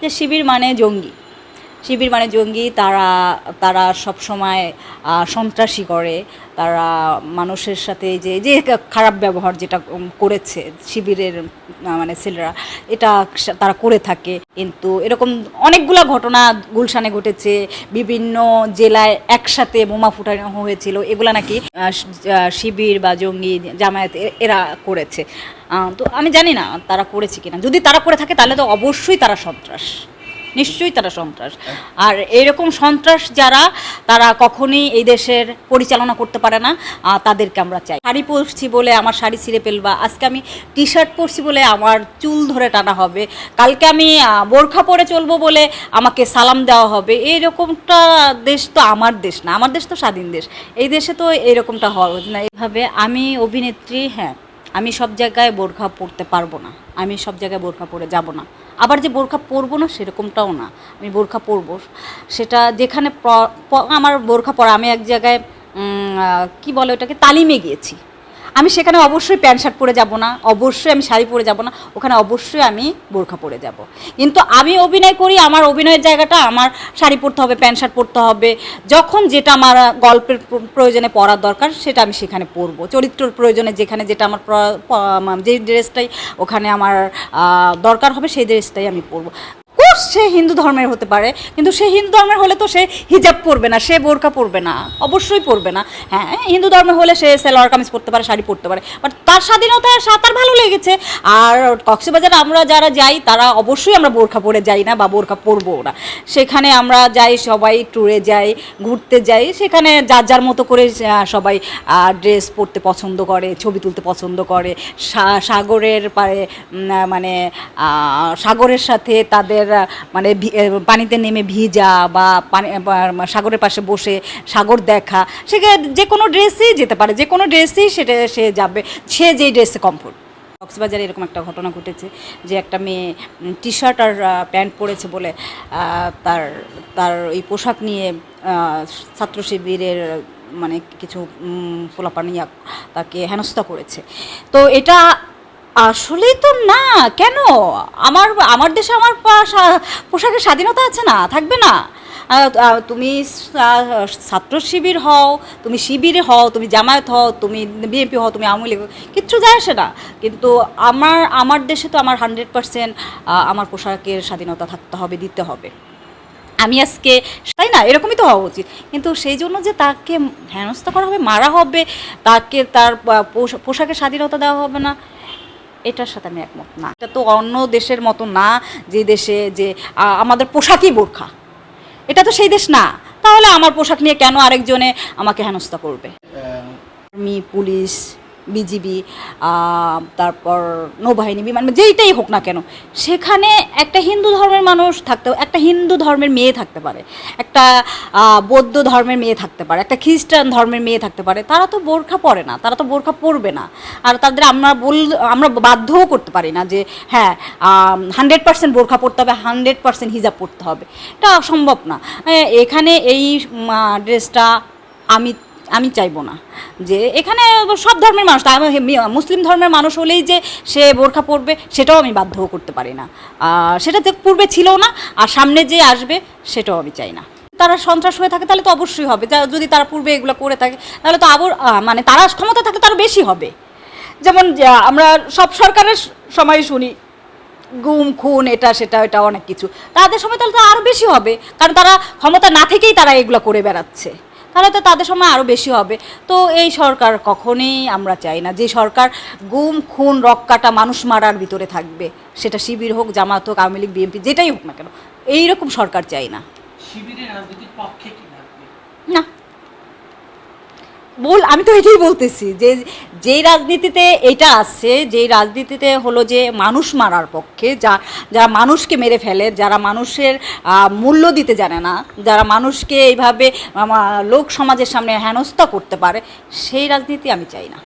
যে শিবির মানে জঙ্গি। শিবির মানে জঙ্গি, তারা তারা সব সময় সন্ত্রাসী করে। তারা মানুষের সাথে যে যে খারাপ ব্যবহার যেটা করেছে শিবিরের মানে ছেলেরা, এটা তারা করে থাকে। কিন্তু এরকম অনেকগুলা ঘটনা গুলশানে ঘটেছে, বিভিন্ন জেলায় একসাথে বোমা ফুটানো হয়েছিল, এগুলো নাকি শিবির বা জঙ্গি জামায়াত এরা করেছে। তো আমি জানি না তারা করেছে কিনা। যদি তারা করে থাকে, তাহলে তো অবশ্যই তারা সন্ত্রাস। নিশ্চয়ই তারা সন্ত্রাস। আর এরকম সন্ত্রাস যারা, তারা কখনোই এই দেশের পরিচালনা করতে পারে না তাদেরকে আমরা চাই। শাড়ি পরছি বলে আমার শাড়ি ছিঁড়ে ফেলবা, আজকে আমি টি শার্ট পরছি বলে আমার চুল ধরে টানা হবে, কালকে আমি বোরখা পরে চলবো বলে আমাকে সালাম দেওয়া হবে, এইরকমটা দেশ তো আমার দেশ না, আমার দেশ তো স্বাধীন দেশ। এই দেশে তো এরকমটা হওয়া উচিত না। এইভাবে আমি অভিনেত্রী হ্যাঁ আমি সব জায়গায় বোরখা পরতে পারব না। আমি সব জায়গায় বোরখা পরে যাব না। আবার যে বোরখা পরবো না, সেরকমটাও না। আমি বোরখা পরবো। সেটা যেখানে আমার বোরখা পরা, আমি এক জায়গায় কি বলে ওটাকে, তালিমে গিয়েছি। আমি সেখানে অবশ্যই প্যান্ট শার্ট পরে যাব না, অবশ্যই আমি শাড়ি পরে যাব না, ওখানে অবশ্যই আমি বোরখা পরে যাব। কিন্তু আমি অভিনয় করি, আমার অভিনয়ের জায়গাটা আমার শাড়ি পরতে হবে, প্যান্ট শার্ট পরতে হবে। যখন যেটা আমার গল্পের প্রয়োজনে পরার দরকার, সেটা আমি সেখানে পরবো। চরিত্রের প্রয়োজনে যেখানে যেটা আমার যে ড্রেসটাই ওখানে আমার দরকার হবে, সেই ড্রেসটাই আমি পরবো। কোর্স সে হিন্দু ধর্মের হতে পারে, কিন্তু সে হিন্দু ধর্মের হলে তো সে হিজাব পরবে না, সে বোরকা পরবে না, অবশ্যই পরবে না। হ্যাঁ হিন্দু ধর্মে হলে সে সেলোয়ার কামিজ পরতে পারে, শাড়ি পরতে পারে বাট তার স্বাধীনতা সা- তার ভালো লেগেছে। আর কক্সবাজারে আমরা যারা যাই, তারা অবশ্যই আমরা বোরখা পরে যাই না বা বোরখা পরবো না। সেখানে আমরা যাই, সবাই ট্যুরে যাই, ঘুরতে যাই, সেখানে যার যার মতো করে সবাই ড্রেস পরতে পছন্দ করে, ছবি তুলতে পছন্দ করে। সাগরের পারে মানে সাগরের সাথে তাদের মানে পানিতে নেমে ভিজা বা পানি সাগরের পাশে বসে সাগর দেখা সে যে কোনো ড্রেসেই যেতে পারে, যে কোনো ড্রেসেই সেটা, সে যাবে, সে যেই ড্রেসে কমফোর্ট কক্সবাজারে এরকম একটা ঘটনা ঘটেছে যে একটা মেয়ে টি শার্ট আর প্যান্ট পরেছে বলে তার তার এই পোশাক নিয়ে ছাত্র শিবিরের মানে কিছু পোলাপানিয়া তাকে হেনস্থা করেছে। তো এটা আসলেই তো না, কেন? আমার আমার দেশে আমার পোশাকের স্বাধীনতা আছে না, থাকবে না। তুমি ছাত্র শিবির হও, তুমি শিবিরে হও, তুমি জামায়াত হও, তুমি বিএনপি হও, তুমি আওয়ামী লীগ, কিচ্ছু যায় আসে না। কিন্তু আমার আমার দেশে তো আমার হান্ড্রেড পার্সেন্ট আমার পোশাকের স্বাধীনতা থাকতে হবে, দিতে হবে। আমি আজকে, তাই না? এরকমই তো হওয়া উচিত। কিন্তু সেই জন্য যে তাকে হেনস্থা করা হবে, মারা হবে, তাকে তার পোশাকের স্বাধীনতা দেওয়া হবে না এটার সাথে আমি একমত না। এটা তো অন্য দেশের মতো না যে দেশে যে আমাদের পোশাকই বোরখা। এটা তো সেই দেশ না। তাহলে আমার পোশাক নিয়ে কেন আরেকজনে আমাকে হেনস্থা করবে? আর্মি পুলিশ বিজিবি তারপর নৌবাহিনী, বিমান যেইটাই হোক না কেন, সেখানে একটা হিন্দু ধর্মের মানুষ থাকতে, একটা হিন্দু ধর্মের মেয়ে থাকতে পারে, একটা বৌদ্ধ ধর্মের মেয়ে থাকতে পারে, একটা খ্রিস্টান ধর্মের মেয়ে থাকতে পারে, তারা তো বোরখা পরে না, তারা তো বোরখা পরবে না, আর তাদের আমরা বল, আমরা বাধ্যও করতে পারি না যে হ্যাঁ হান্ড্রেড পার্সেন্ট বোরখা পরতে হবে, হান্ড্রেড পার্সেন্ট হিজাব পরতে হবে, এটা সম্ভব না। এখানে এই ড্রেসটা আমি আমি চাইব না। যে এখানে সব ধর্মের মানুষ মুসলিম ধর্মের মানুষ হলেই যে সে বোরখা পরবে, সেটাও আমি বাধ্যও করতে পারি না। আর সেটা পূর্বে ছিল না, আর সামনে যে আসবে, সেটাও আমি চাই না। তারা সন্ত্রাস হয়ে থাকে, তাহলে তো অবশ্যই হবে। যদি তারা পূর্বে এগুলো করে থাকে, তাহলে তো আবার মানে তারা ক্ষমতা থাকলে তারও বেশি হবে। যেমন আমরা সব সরকারের সময় শুনি, গুম, খুন, এটা, সেটা, এটা, অনেক কিছু। তাদের সময় তাহলে তো আরও বেশি হবে, কারণ তারা ক্ষমতা না থেকেই তারা এগুলো করে বেড়াচ্ছে। তাহলে তো তাদের সময় আরও বেশি হবে। তো এই সরকার কখনোই আমরা চাই না। যে সরকার গুম খুন রক্কাটা মানুষ মারার ভিতরে থাকবে সেটা শিবির হোক জামাত হোক আওয়ামী লীগ বিএনপি যেটাই হোক না কেন এইরকম সরকার চাই না। শিবিরের রাজনীতির পক্ষে কি না। বল, আমি তো এটাই বলতেছি যে, যেই রাজনীতিতে এটা আছে, যেই রাজনীতিতে হলো যে মানুষ মারার পক্ষে, যা, যারা মানুষকে মেরে ফেলে, যারা মানুষের মূল্য দিতে জানে না, যারা মানুষকে এইভাবে লোক সমাজের সামনে হেনস্থা করতে পারে, সেই রাজনীতি আমি চাই না।